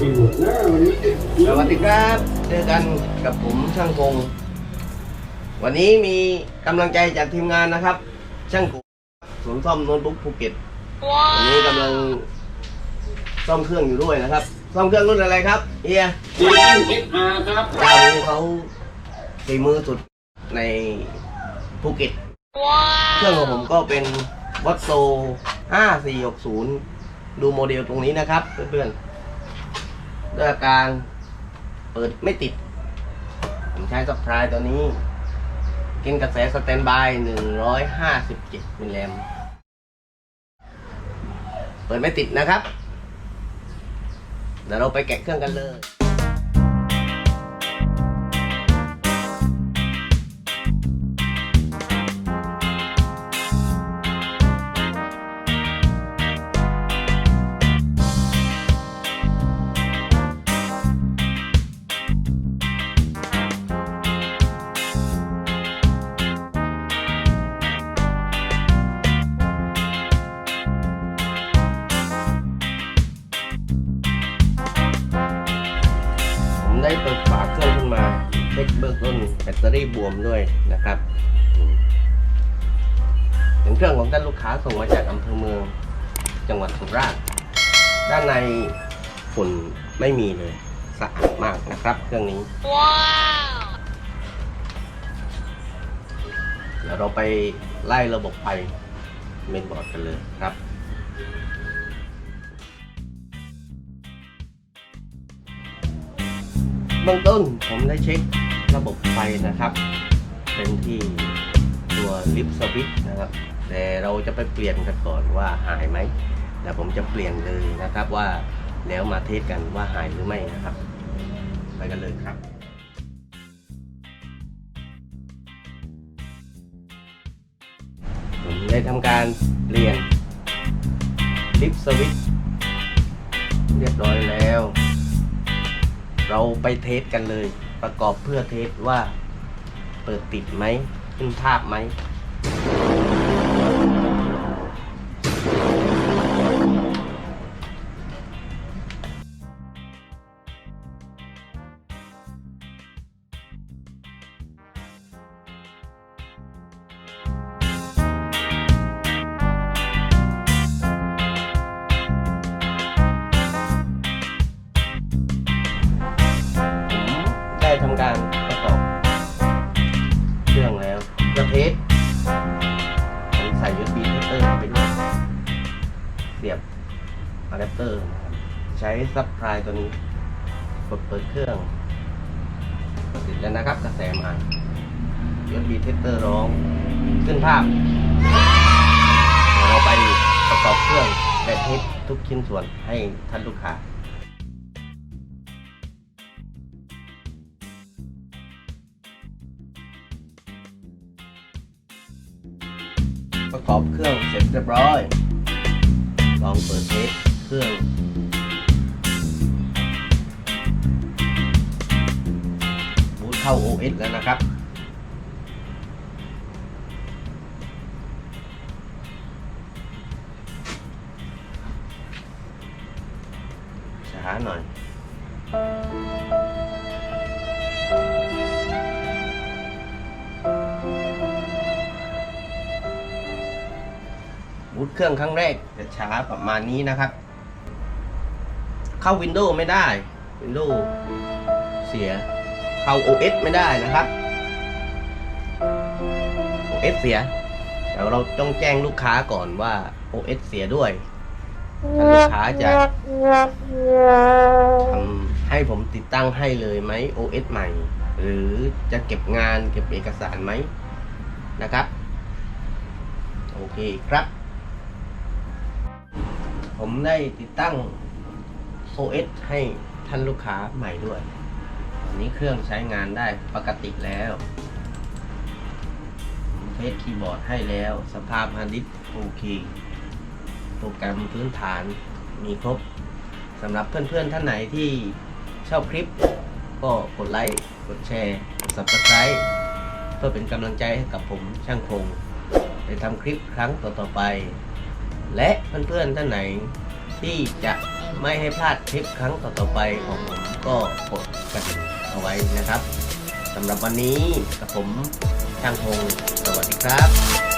สวัสดีครับ เจอกันกับผมช่างคง วันนี้มีกำลังใจจากทีมงานนะครับ ช่างคงศูนย์ซ่อมโน้ตบุ๊กภูเก็ตวันนี้กำลังซ่อมเครื่องอยู่ด้วยนะครับ ซ่อมเครื่องรุ่นอะไรครับเฮียจีเอ็นเอสอาร์ครับเจ้านี้เขาฝีมือสุดในภูเก็ตเครื่องของผมก็เป็นวัตโซ5460 ดูโมเดลตรงนี้นะครับเพื่อนๆ ด้วยอาการเปิดไม่ติด ผมใช้สปายตัวนี้ กินกระแสสแตนบาย 157มิลลิแอมเปิดไม่ติดนะครับ เดี๋ยวเราไปแกะเครื่องกันเลย ช็คเบื้องต้นแบตเตอรี่บวมด้วยนะครับอืมเครื่องของท่านลูกค้าส่งมาจากอำเภอเมือง จังหวัดสุราษฎร์ด้านในฝุ่นไม่มีเลยสะอาดมากนะครับ เครื่องนี้เดี๋ยวเราไปไล่ระบบไฟเมนบอร์ดกันเลยครับเบื้องต้นผมได้เช็ค ระบบไฟนะครับ เป็นที่ตัวลิฟต์สวิตช์นะครับ แต่เราจะไปเปลี่ยนกันก่อนว่าหายไหมเดี๋ยวผมจะเปลี่ยนเลยนะครับว่าแล้วมาเทสกันว่าหายหรือไม่นะครับ ไปกันเลยครับผมได้ทำการเปลี่ยนลิฟต์สวิตช์เรียบร้อยแล้ว เราไปเทสกันเลย ประกอบเพื่อเทสว่า เปิดติดไหมขึ้นภาพไหมผม จะเทสใส่ USB เทสเตอร์เข้าไปด้วยเสียบอะแดปเตอร์นะครับใช้ซับพลายตัวนี้กดเปิดเครื่องติดแล้วนะครับกระแสมา USB เทสเตอร์ร้องขึ้นภาพ เราไปประกอบเครื่องและเทสทุกชิ้นส่วนให้ท่านลูกค้า ประกอบเครื่องเสร็จเรียบร้อย ลองเปิดเทสเครื่องบูตเข้า OS แล้วนะครับช้าหน่อย บูตเครื่องครั้งแรกจะช้าประมาณนี้นะครับ เข้า Windows ไม่ได้ Windows เสีย เข้า OS ไม่ได้นะครับ OS เสียเดี๋ยวเราต้องแจ้งลูกค้าก่อนว่า OS เสียด้วยถ้าลูกค้าจะทำให้ผมติดตั้งให้เลยไหม OS ใหม่ หรือจะเก็บงานเก็บเอกสารไหมนะครับ โอเคครับ ผมได้ติดตั้ง OS ให้ท่านลูกค้าใหม่ด้วย ตอนนี้เครื่องใช้งานได้ปกติแล้วเทสคีย์บอร์ดให้แล้ว สภาพฮาร์ดดิสก์โอเค โปรแกรมพื้นฐานมีครบสำหรับเพื่อนๆท่านไหนที่ชอบคลิป ก็กดไลค์ กดแชร์ กด Subscribe เพื่อเป็นกำลังใจให้กับผมช่างคง ได้ทำคลิปครั้งต่อๆไป และเพื่อนๆท่านไหน ที่จะไม่ให้พลาดคลิปครั้งต่อๆไปของผมก็กดกระดิ่งเอาไว้นะครับสำหรับวันนี้กับผมช่างพงสวัสดีครับ